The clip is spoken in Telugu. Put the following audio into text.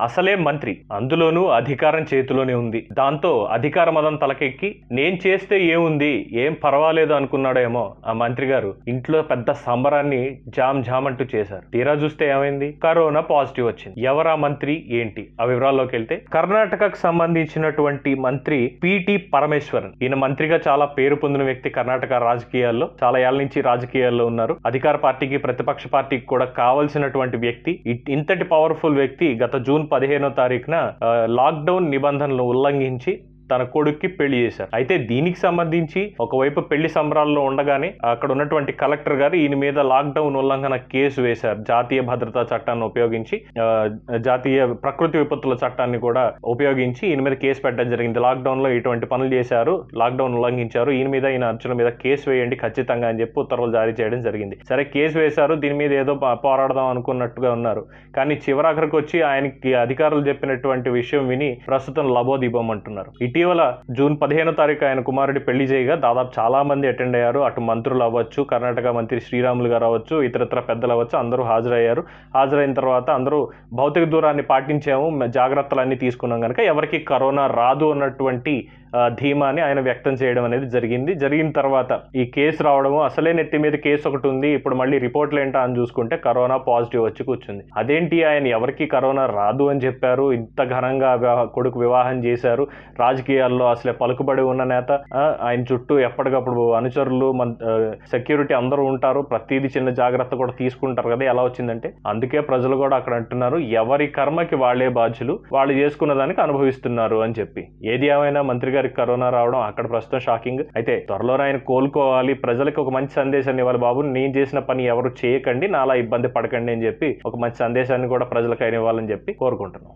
అసలే మంత్రి. అందులోనూ అధికారం చేతిలోనే ఉంది. దాంతో అధికార మదం తలకెక్కి నేను చేస్తే ఏముంది? ఏం పర్వాలేదు అనుకున్నాడేమో ఆ మంత్రి గారు ఇంట్లో పెద్ద సంబరాన్ని జామ్ జామ్ అంటూ చేశారు. తీరా చూస్తే ఏమైంది? కరోనా పాజిటివ్ వచ్చింది. ఎవరా మంత్రి? ఏంటి? ఆ వివరాల్లోకి వెళ్తే కర్ణాటకకు సంబంధించినటువంటి మంత్రి పిటి పరమేశ్వరన్. ఈయన మంత్రిగా చాలా పేరు పొందిన వ్యక్తి కర్ణాటక రాజకీయాల్లో. చాలా ఏళ్ళ నుంచి రాజకీయాల్లో ఉన్నారు. అధికార పార్టీకి ప్రతిపక్ష పార్టీకి కూడా కావాల్సినటువంటి వ్యక్తి ఇంతటి పవర్ఫుల్ వ్యక్తి గత జూన్ పదిహేనో తారీఖున ఆ, లాక్డౌన్ నిబంధనలు ఉల్లంఘించి తన కొడుక్కి పెళ్ళి చేశారు. అయితే దీనికి సంబంధించి ఒకవైపు పెళ్ళి సంబరాల్లో ఉండగానే అక్కడ ఉన్నటువంటి కలెక్టర్ గారు ఈయన మీద లాక్డౌన్ ఉల్లంఘన కేసు వేశారు. జాతీయ భద్రతా చట్టాన్ని ఉపయోగించి జాతీయ ప్రకృతి విపత్తుల చట్టాన్ని కూడా ఉపయోగించి ఈయన మీద కేసు పెట్టడం జరిగింది. లాక్డౌన్లో ఇటువంటి పనులు చేశారు లాక్డౌన్ ఉల్లంఘించారు. ఈయన మీద ఈయన అర్జున మీద కేసు వేయండి ఖచ్చితంగా అని చెప్పి ఉత్తర్వులు జారీ చేయడం జరిగింది. సరే కేసు వేశారు దీని మీద ఏదో పోరాడదాం అనుకున్నట్టుగా ఉన్నారు. కానీ చివరాఖరికి వచ్చి ఆయనకి అధికారులు చెప్పినటువంటి విషయం విని ప్రస్తుతం లబోదీపం అంటున్నారు. ఇటీవల జూన్ పదిహేనో తారీఖు ఆయన కుమారుడి పెళ్ళి చేయగా దాదాపు చాలా మంది అటెండ్ అయ్యారు. అటు మంత్రులు అవ్వచ్చు కర్ణాటక మంత్రి శ్రీరాములు గారు అవ్వచ్చు ఇతరత్ర పెద్దలు అవ్వచ్చు అందరూ హాజరయ్యారు. హాజరైన తర్వాత అందరూ భౌతిక దూరాన్ని పాటించాము. జాగ్రత్తలన్నీ తీసుకున్నాం కనుక ఎవరికి కరోనా రాదు అన్నటువంటి ధీమాని ఆయన వ్యక్తం చేయడం అనేది జరిగింది. జరిగిన తర్వాత ఈ కేసు రావడము అసలే నెత్తి మీద కేసు ఒకటి ఉంది. ఇప్పుడు మళ్ళీ రిపోర్ట్లు ఏంటా అని చూసుకుంటే కరోనా పాజిటివ్ వచ్చి కూర్చుంది. అదేంటి ఆయన ఎవరికి కరోనా రాదు అని చెప్పారు. ఇంత ఘనంగా కొడుకు వివాహం చేశారు. రాజకీయ రాజకీయాల్లో అసలే పలుకుబడి ఉన్న నేత ఆయన చుట్టూ ఎప్పటికప్పుడు అనుచరులు మన సెక్యూరిటీ అందరూ ఉంటారు. ప్రతిదీ చిన్న జాగ్రత్త కూడా తీసుకుంటారు కదా ఎలా వచ్చిందంటే. అందుకే ప్రజలు కూడా అక్కడ అంటున్నారు ఎవరి కర్మకి వాళ్ళే బాధ్యులు వాళ్ళు చేసుకున్న దానికి అనుభవిస్తున్నారు అని చెప్పి. ఏది ఏమైనా మంత్రి గారికి కరోనా రావడం అక్కడ ప్రస్తుతం షాకింగ్. అయితే త్వరలో ఆయన కోలుకోవాలి ప్రజలకు ఒక మంచి సందేశాన్ని ఇవ్వాలి బాబు నేను చేసిన పని ఎవరు చేయకండి నాలా ఇబ్బంది పడకండి అని చెప్పి ఒక మంచి సందేశాన్ని కూడా ప్రజలకు ఆయన ఇవ్వాలని చెప్పి కోరుకుంటున్నాం.